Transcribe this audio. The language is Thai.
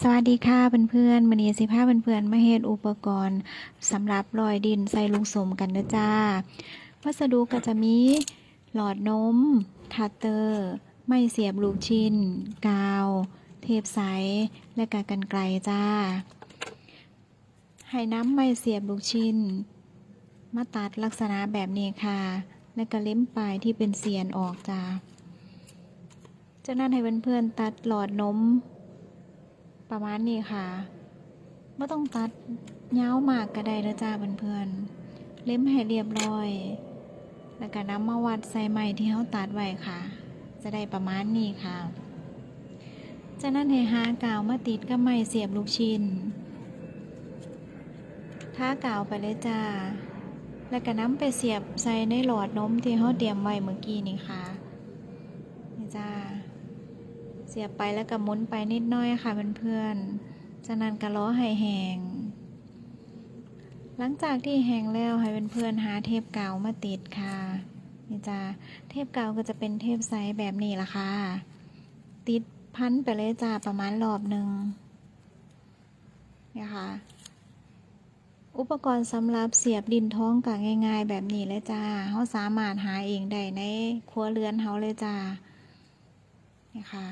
สวัสดีค่ะเพื่อนๆมันนี้สิพาเพื่อนๆมาเฮ็ดอุปกรณ์สำหรับลอยดินใส่ลูกสมกันเด้อจ้า วัสดุก็จะมีหลอดนมทัตเตอร์ ไม่เสียบลูกชิ้น กาว เทปใส และกากันไกลจ้า ให้น้ำไม่เสียบลูกชิ้น มาตัดลักษณะแบบนี้ค่ะ และก็เล็มปลายที่เป็นเสียนออกจ้า จากนั้นให้เพื่อนๆตัดหลอดนม ประมาณนี้ค่ะไม่ต้องตัดเยามากก็ได้นะจ้าเพื่อนๆเล็มให้เรียบร้อย แล้วก็นำมาวัดใส่ไม้ที่เขาตัดไว้ค่ะ จะได้ประมาณนี้ค่ะ จากนั้นให้หากาวมาติดกับไม้เสียบลูกชิ้นท้ากาวไปเลยจ้า แล้วก็น้ำไปเสียบใส่ในหลอดนมที่เขาเตรียมไว้เมื่อกี้นี่ค่ะนี่จ้า สียบไปแล้วก็มุนไปนิดน้อยค่ะเพื่อนๆจากนั้นก็ล้อให้แหงหลังจากที่แห้งแล้วให้เพื่อนๆหาเทปกาวมาติดค่ะนี่จ้าเทปกาวก็จะเป็นเทปใสแบบนี้ละค่ะ ติดพันไปเลยจ้าประมาณรอบหนึ่งนี่ค่ะ อุปกรณ์สำหรับเสียบดินท้องก็ง่าย ๆ แบบนี้เลยจ้าเขาสามารถหาเองได้ในครัวเรือนเขาเลยจ้านี่ค่ะ